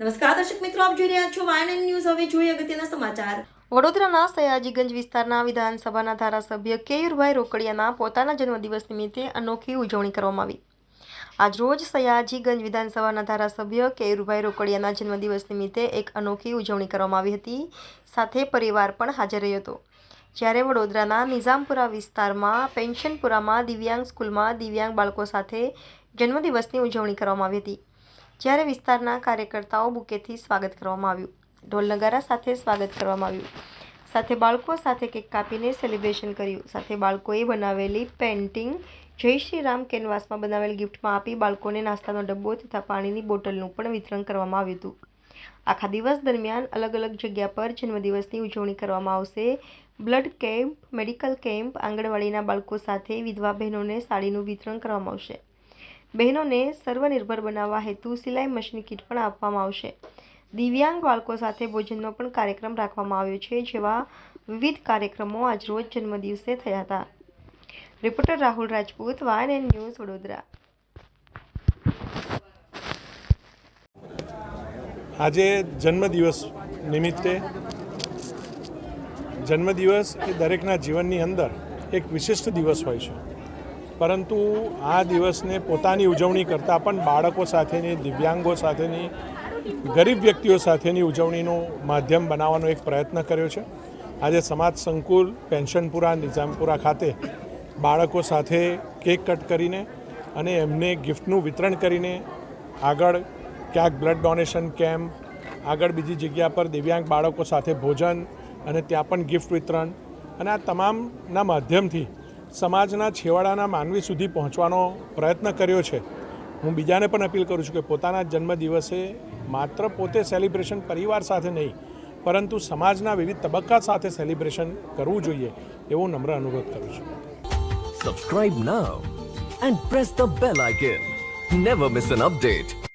નમસ્કાર, દર્શક મિત્રો, આપ જોઈ રહ્યા છો વાયન ન્યૂઝ. હવે જોઈએ અગત્યના સમાચાર. વડોદરાના સયાજીગંજ વિસ્તારના વિધાનસભાના ધારાસભ્ય કેયુરભાઈ રોકડિયાના પોતાના જન્મદિવસ નિમિત્તે અનોખી ઉજવણી કરવામાં આવી. આજરોજ સયાજીગંજ વિધાનસભાના ધારાસભ્ય કેયુરભાઈ રોકડિયાના જન્મદિવસ નિમિત્તે એક અનોખી ઉજવણી કરવામાં આવી હતી. સાથે પરિવાર પણ હાજર રહ્યો હતો. જ્યારે વડોદરાના નિઝામપુરા વિસ્તારમાં, પેન્શનપુરામાં, દિવ્યાંગ સ્કૂલમાં દિવ્યાંગ બાળકો સાથે જન્મદિવસની ઉજવણી કરવામાં આવી હતી. જ્યારે વિસ્તારના કાર્યકર્તાઓ બુકેથી સ્વાગત કરવામાં આવ્યું. ઢોલ નગારા સાથે સ્વાગત કરવામાં આવ્યું. સાથે બાળકો સાથે કેક કાપીને સેલિબ્રેશન કર્યું. સાથે બાળકોએ બનાવેલી પેઇન્ટિંગ જય શ્રી રામ કેનવાસમાં બનાવેલ ગિફ્ટમાં આપી બાળકોને નાસ્તાનો ડબ્બો તથા પાણીની બોટલનું પણ વિતરણ કરવામાં આવ્યું હતું. આખા દિવસ દરમિયાન અલગ અલગ જગ્યા પર જન્મદિવસની ઉજવણી કરવામાં આવશે. બ્લડ કેમ્પ, મેડિકલ કેમ્પ, આંગણવાડીના બાળકો સાથે વિધવા બહેનોને સાડીનું વિતરણ કરવામાં આવશે. બહેનોને સર્વનિર્ભર બનાવવા હેતુ સિલાઈ મશીન કીટ પણ આપવામાં આવશે. દિવ્યાંગ બાળકો સાથે ભોજનનો પણ કાર્યક્રમ રાખવામાં આવ્યો છે, જેવા વિવિધ કાર્યક્રમો આજરોજ જન્મદિવસે થયા હતા. રિપોર્ટર રાહુલ રાજપૂત વાયન એન્ડ ન્યૂઝ વડોદરા. આજે જન્મદિવસ નિમિત્તે જન્મદિવસ એ દરેકના જીવનની અંદર એક વિશિષ્ટ દિવસ હોય છે. પરંતુ આ દિવસને પોતાની ઉજવણી કરતાં પણ બાળકો સાથેની, દિવ્યાંગો સાથેની, ગરીબ વ્યક્તિઓ સાથેની ઉજવણીનું માધ્યમ બનાવવાનો એક પ્રયત્ન કર્યો છે. આજે સમાજ સંકુલ પેન્શનપુરા, નિઝામપુરા ખાતે બાળકો સાથે કેક કટ કરીને અને એમને ગિફ્ટનું વિતરણ કરીને આગળ ક્યાંક બ્લડ ડોનેશન કેમ્પ, આગળ બીજી જગ્યા પર દિવ્યાંગ બાળકો સાથે ભોજન અને ત્યાં પણ ગિફ્ટ વિતરણ અને આ તમામના માધ્યમથી સમાજના છેવાડાના માનવી સુધી પહોંચવાનો પ્રયત્ન કર્યો છે. હું બીજાને પણ અપીલ કરું છું કે પોતાના જન્મદિવસે માત્ર પોતે સેલિબ્રેશન પરિવાર સાથે નહીં, પરંતુ સમાજના વિવિધ તબક્કા સાથે સેલિબ્રેશન કરવું જોઈએ એવો નમ્ર અનુરોધ કરું છું. Subscribe now and press the bell icon never miss an update.